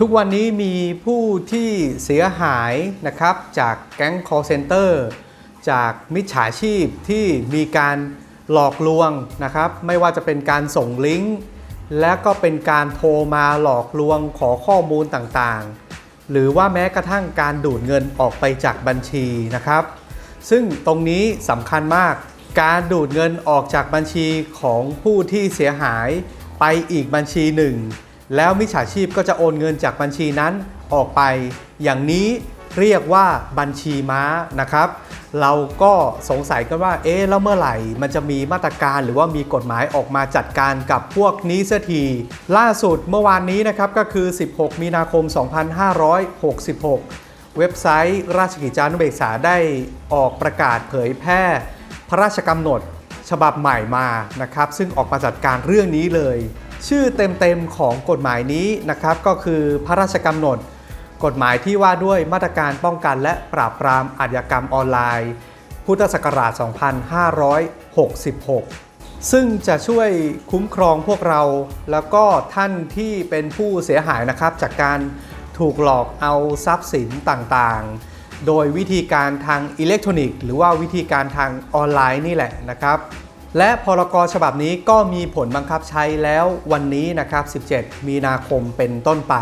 ทุกวันนี้มีผู้ที่เสียหายนะครับ จากแก๊ง call center จากมิจฉาชีพที่มีการหลอกลวงนะครับ ไม่ว่าจะเป็นการส่งลิงก์ และก็เป็นการโทรมาหลอกลวงขอข้อมูลต่างๆ หรือว่าแม้กระทั่งการดูดเงินออกไปจากบัญชีนะครับ ซึ่งตรงนี้สำคัญมาก การดูดเงินออกจากบัญชีของผู้ที่เสียหายไปอีกบัญชีหนึ่ง แล้วมิจฉาชีพก็จะโอนเงินจากบัญชีนั้นออกไป อย่างนี้เรียกว่าบัญชีม้านะครับ เราก็สงสัยกันว่า เอ๊ะ แล้วเมื่อไหร่ มันจะมีมาตรการหรือว่ามีกฎหมายออกมาจัดการกับพวกนี้เสียที ล่าสุดเมื่อวานนี้นะครับก็คือ 16 มีนาคม 2566 เว็บไซต์ราชกิจจานุเบกษาได้ออกประกาศเผยแพร่ พระราชกำหนดฉบับใหม่มานะครับ ซึ่งออกมาจัดการเรื่องนี้เลย ชื่อเต็มๆของกฎหมายนี้นะครับก็คือพระราชกำหนด กฎหมายที่ว่าด้วยมาตรการป้องกันและปราบปรามอาชญากรรมออนไลน์ พุทธศักราช 2566 ซึ่งจะช่วยคุ้มครองพวกเรา แล้วก็ท่านที่เป็นผู้เสียหายนะครับ จากการถูกหลอกเอาทรัพย์สินต่างๆ โดยวิธีการทางอิเล็กทรอนิกส์ หรือว่าวิธีการทางออนไลน์นี่แหละนะครับ และพรกฉบับนี้ก็มีผลบังคับใช้แล้ววันนี้นะครับ 17 มีนาคมเป็นต้นไป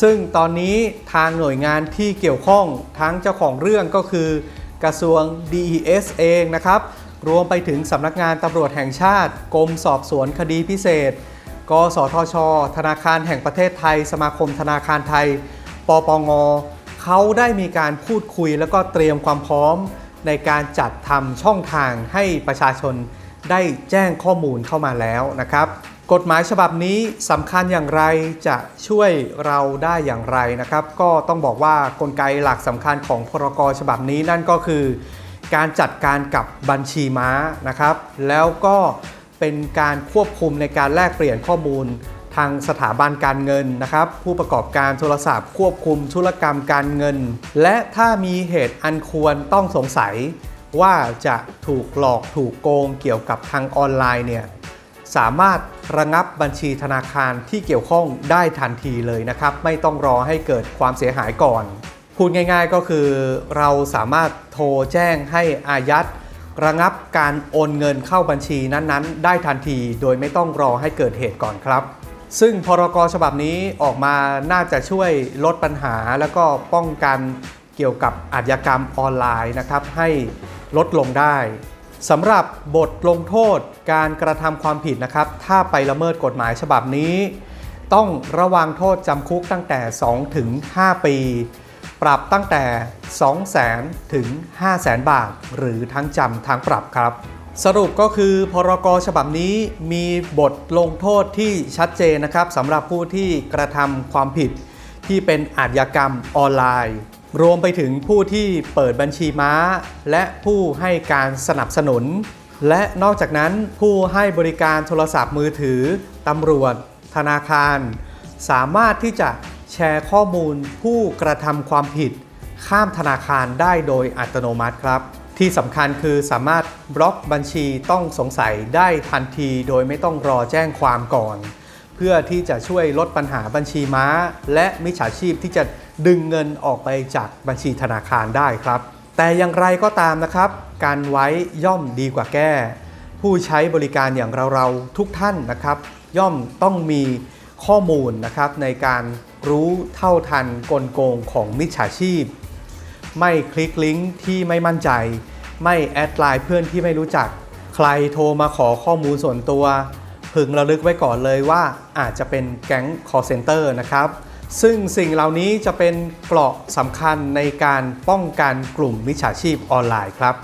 ซึ่งตอนนี้ทางหน่วยงานที่เกี่ยวข้องทั้งเจ้าของเรื่องก็คือกระทรวง DES เองนะครับ รวมไปถึงสำนักงานตำรวจแห่งชาติ กรมสอบสวนคดีพิเศษ กสทช ธนาคารแห่งประเทศไทย สมาคมธนาคารไทย ปปงเขาได้มีการพูดคุยแล้วก็เตรียมความพร้อม ในการจัดทำช่องทางให้ประชาชนได้แจ้งข้อมูลเข้ามาแล้วนะครับ กฎหมายฉบับนี้สำคัญอย่างไรจะช่วยเราได้อย่างไรนะครับ ก็ต้องบอกว่ากลไกหลักสำคัญของพรกฉบับนี้นั่นก็คือ การจัดการกับบัญชีม้านะครับ แล้วก็เป็นการควบคุมในการแลกเปลี่ยนข้อมูล ทางสถาบันการเงินนะครับ ผู้ประกอบการโทรศัพท์ ควบคุมธุรกรรมการเงิน และถ้ามีเหตุอันควรต้องสงสัย ว่าจะถูกหลอกถูกโกงเกี่ยวกับทางออนไลน์เนี่ยสามารถระงับบัญชีธนาคารที่เกี่ยวข้องได้ทันทีเลยนะครับ ไม่ต้องรอให้เกิดความเสียหายก่อน พูดง่ายๆก็คือเราสามารถโทรแจ้งให้อายัดระงับการโอนเงินเข้าบัญชีนั้นๆ ได้ทันที โดยไม่ต้องรอให้เกิดเหตุก่อนครับ ซึ่งพรกฉบับนี้ออกมาน่าจะช่วยลดปัญหา แล้วก็ป้องกันเกี่ยวกับอาชญากรรมออนไลน์นะครับให้ลดลงได้สำหรับบทลงโทษการกระทำความผิดนะครับ ถ้าไปละเมิดกฎหมายฉบับนี้ ต้องระวังโทษจำคุกตั้งแต่ 2 ถึง 5 ปี ปรับตั้งแต่ 2 0 0แสนถึง 5 0 0แสนบาท หรือทั้งจำทั้งปรับครับ สรุปก็คือพรกฉบับนี้มีบทลงโทษที่ชัดเจนนะครับสำหรับผู้ที่กระทำความผิดที่เป็นอาชญากรรมออนไลน์ รวมไปถึงผู้ที่เปิดบัญชีม้า และผู้ให้การสนับสนุน และนอกจากนั้นผู้ให้บริการโทรศัพท์มือถือตำรวจ ธนาคาร สามารถที่จะแชร์ข้อมูลผู้กระทำความผิด ข้ามธนาคารได้โดยอัตโนมัติครับ ที่สำคัญคือสามารถบล็อกบัญชีต้องสงสัยได้ทันทีโดยไม่ต้องรอแจ้งความก่อน เพื่อที่จะช่วยลดปัญหาบัญชีม้า และมิจฉาชีพที่จะดึงเงินออกไปจากบัญชีธนาคารได้ครับ แต่อย่างไรก็ตามนะครับ การไว้ย่อมดีกว่าแก้ ผู้ใช้บริการอย่างเราๆทุกท่านนะครับ ย่อมต้องมีข้อมูลนะครับในการรู้เท่าทันกลโกงของมิจฉาชีพ ไม่คลิกลิงก์ที่ไม่มั่นใจ ไม่แอดไลน์เพื่อนที่ไม่รู้จัก ใครโทรมาขอข้อมูลส่วนตัว พึงระลึกไว้ก่อนเลยว่าอาจจะเป็นแก๊ง call center นะครับ ซึ่งสิ่งเหล่านี้จะเป็นเกราะสำคัญในการป้องกันกลุ่มมิจฉาชีพออนไลน์ครับ